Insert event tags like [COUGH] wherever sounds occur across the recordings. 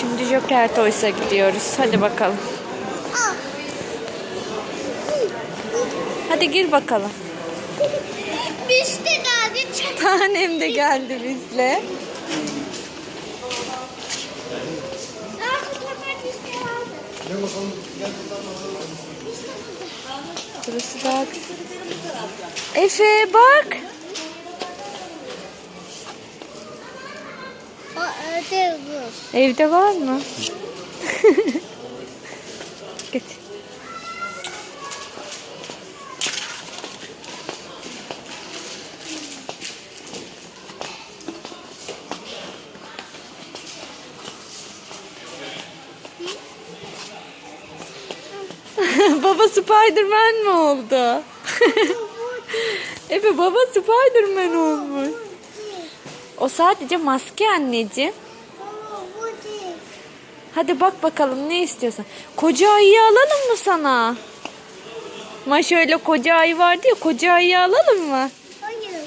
Şimdi Joker Toys'a gidiyoruz. Hadi bakalım. Hadi gir bakalım. Biz de geldik. Tanem de geldi bizle. Burası güzel. Efe bak. Öde bu. Evde var mı? Git. baba Spiderman mi oldu? Efe baba Spiderman olmuş. O sadece maske anneciğim. Hadi bak bakalım ne istiyorsun. Koca ayıyı alalım mı sana? Ma şöyle koca ayı vardı ya koca ayıyı alalım mı? Hayır.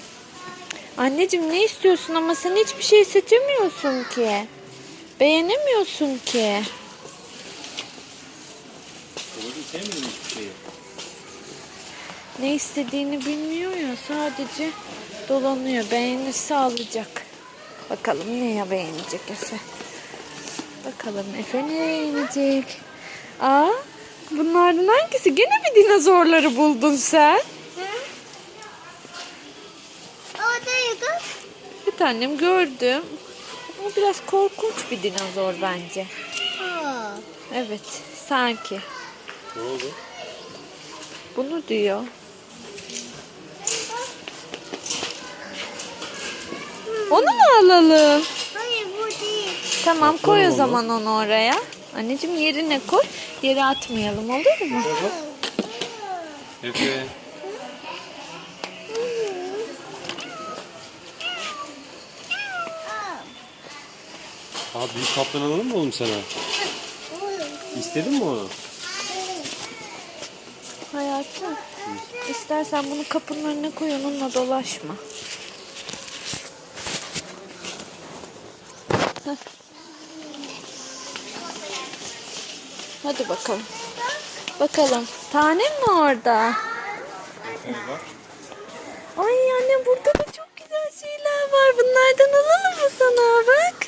Anneciğim ne istiyorsun ama sen hiçbir şey seçemiyorsun ki. Beğenemiyorsun ki. Ne istediğini bilmiyor ya sadece dolanıyor. Beğenirse alacak. Bakalım neye beğenecek Efe. Bakalım Efe ne beğenecek. Aa, bunlardan hangisi? Gene mi dinozorları buldun sen? O değil kız. Bir tanem gördüm. O biraz korkunç bir dinozor bence. Aa. Evet, sanki. Ne oldu? Bunu diyor. Onu mu alalım? Tamam koy o onu. zaman onu oraya. Anneciğim yerine koy. Yere atmayalım olur mu? Efe. Abi büyük kaplan alalım mı oğlum sana? İstedin mi onu? Hayatım. İstersen bunu kapının önüne koy onunla dolaşma. Heh. Hadi bakalım. Bakalım. Tanem mi orada? Ay anne burada da çok güzel şeyler var. Bunlardan alalım mı sana? Bak.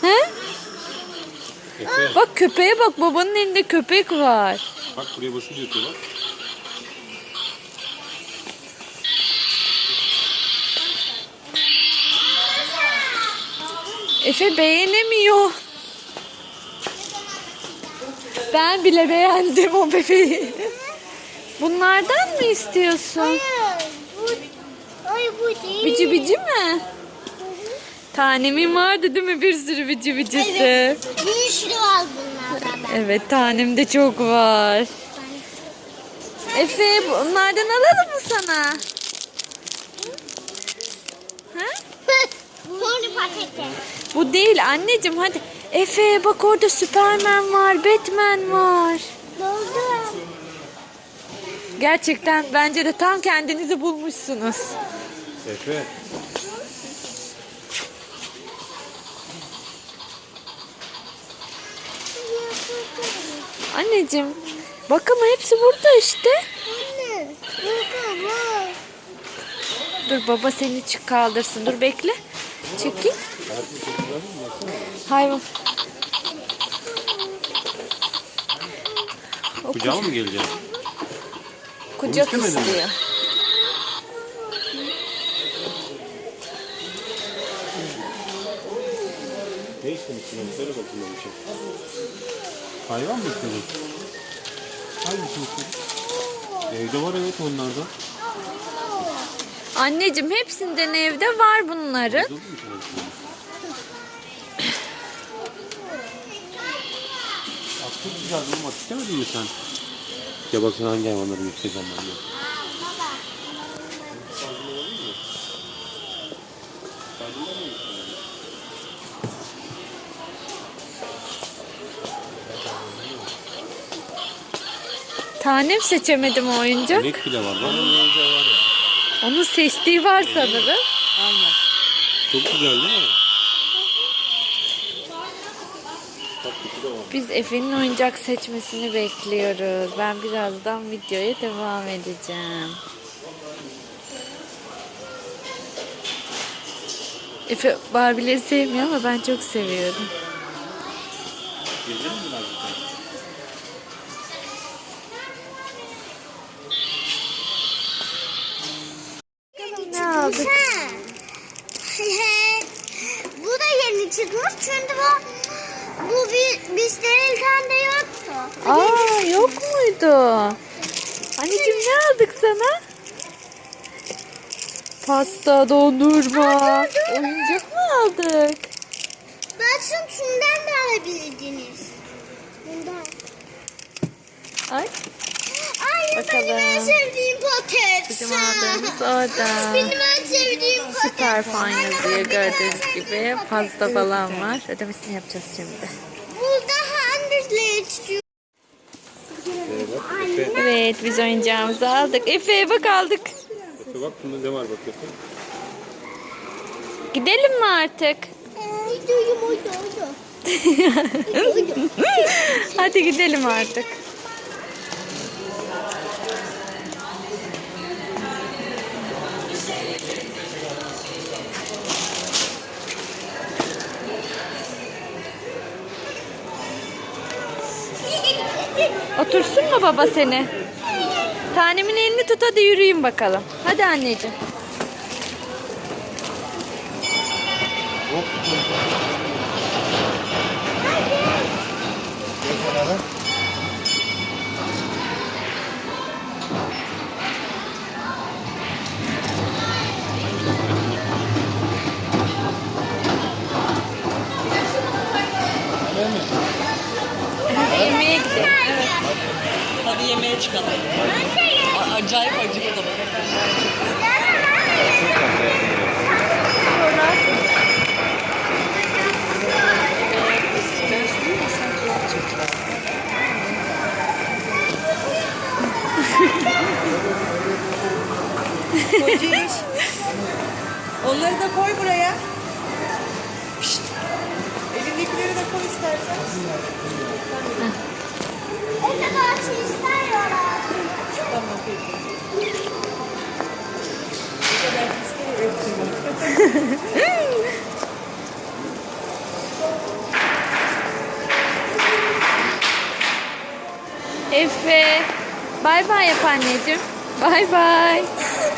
He? Efe. Bak köpeğe bak. Babanın elinde köpek var. Bak buraya diyor bak. Efe beğenemiyor. Ben bile beğendim o bebeği. Bunlardan mı istiyorsun? Hayır. Bu, hayır bu değil. Bici bici mi? Tanemin vardı değil mi bir sürü bici bicisi? Evet. Bir sürü var bunlardan ben. Evet tanemde çok var. Efe bunlardan alalım mı sana? Ha? [LAUGHS] Bunu pakete. Bu değil anneciğim hadi. Efe bak orada Superman var, Batman var. Buldum. Gerçekten bence de tam kendinizi bulmuşsunuz. Efe. Anneciğim bak ama hepsi burada işte. Anne. Burada var. Dur baba seni çık kaldırsın. Dur bekle. Çekil. Hayvan. O Kucağıma mı geleceksin? kucak istemedin mi? istiyor. Ne istemişsin? Söyle bakayım bir şey. Hayvan mı istedin? Hangisini istedin? Evde var evet onlardan. Anneciğim hepsinden evde var bunların. Çok güzel durmak istemedin mi sen? Ya bak sana hangi hayvanları göstereceğim ben de. Tanem seçemedim o oyuncak. Yemek bile var lan. Onun seçtiği var sanırım. Allah. Çok güzel değil mi? Biz Efe'nin oyuncak seçmesini bekliyoruz. Ben birazdan videoya devam edeceğim. Efe Barbie'leri sevmiyor ama ben çok seviyorum. Aldık? Bu da yeni çıkmış çünkü bu bu bir bizlerin de yoktu. Aa yok muydu? Anneciğim ne aldık sana? Pasta, dondurma, oyuncak mı aldık? Bakın şundan da alabilirdiniz. Bundan. Ay Bakalım. benim en sevdiğim paket. bizim aldığımız orada. Benim en sevdiğim paket. Süper fan yazıyor gördüğünüz gibi. Pasta falan var. Ödemesini yapacağız şimdi. Burada? Ee, bak Efe. Evet biz oyuncağımızı aldık. Efe'ye bak aldık. Efe bak bunda ne var bak Efe. Gidelim mi artık? [LAUGHS] Oydu oydu. Hadi gidelim artık. Otursun mu baba seni? Tanemin elini tut hadi yürüyün bakalım. Hadi anneciğim. Hop. Gel kenara. Hadi yemeğe çıkalım. A- Acayip acıktım. Kociş. Onları da koy buraya. Pişt. Elindekileri de koy istersen. Efe. Bay bay yap anneciğim. Bay bay.